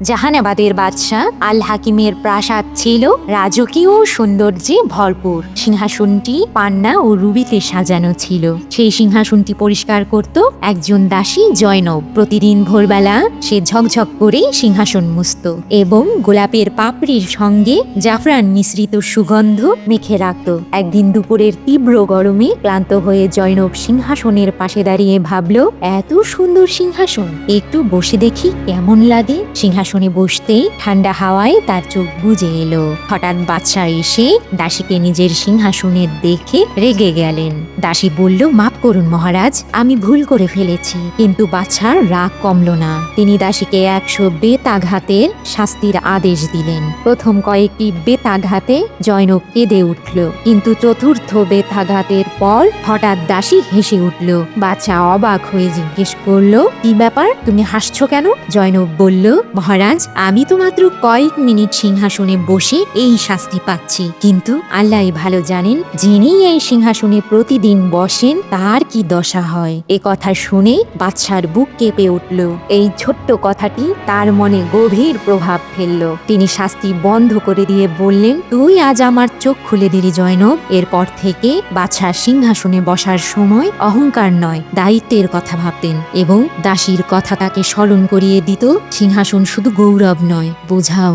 জাহানাবাদের বাদশাহ আল হাকিমের প্রাসাদ ছিল রাজকীয় সৌন্দর্যে ভরপুর। সিংহাসনটি পান্না ও রুবিতে সাজানো ছিল। সেই সিংহাসনটি পরিষ্কার করত একজন দাসী জয়নব। প্রতিদিন ভোরবেলা সে ঝকঝক করে সিংহাসন মুছত এবং গোলাপের পাপড়ির সঙ্গে জাফরান মিশ্রিত সুগন্ধ মেখে রাখত। একদিন দুপুরের তীব্র গরমে ক্লান্ত হয়ে জয়নব সিংহাসনের পাশে দাঁড়িয়ে ভাবল, এত সুন্দর সিংহাসন, একটু বসে দেখি কেমন লাগে। সিংহাসনে বসতেই ঠান্ডা হাওয়ায় তার চোখ বুজে এলো। হঠাৎ বাচ্চা এসে দাসীকে নিজের সিংহাসনে দেখে রেগে গেলেন। দাসী বলল, মাফ করুন মহারাজ, আমি ভুল করে ফেলেছি, কিন্তু বাচ্চার রাগ কমল না। তিনি দাসীকে একশো বেতাঘাতের শাস্তির আদেশ দিলেন। প্রথম কয়েকটি বেতাঘাতে জয়নব কেঁদে উঠল, কিন্তু চতুর্থ বেতাঘাতের পর হঠাৎ দাসী হেসে উঠল। বাচ্চা অবাক হয়ে জিজ্ঞেস করল, কি ব্যাপার? তুমি হাসছো কেন? জয়নব বলল, মহারাজ আমি তো মাত্র কয়েক মিনিট সিংহাসনে বসে এই শাস্তি পাচ্ছি। কিন্তু আল্লাহ ভালো জানেন, যিনি এই সিংহাসনে প্রতিদিন বসেন, তার কি দশা হয়? এ কথা শুনে বাচ্চার বুক কেঁপে উঠল। এই ছোট্ট কথাটি তার মনে গভীর প্রভাব ফেলল। তিনি শাস্তি বন্ধ করে দিয়ে বললেন, তুই আজ আমার চোখ খুলে দিলি, জয়নব। এরপর থেকে বাচ্চা সিংহাসনে বসার সময় অহংকার নয়, দায়িত্বের কথা ভাবতেন এবং দাসীর কথা তাকে স্মরণ করিয়ে দিত সিংহাসন শুধু গৌরব নয় বোঝাও।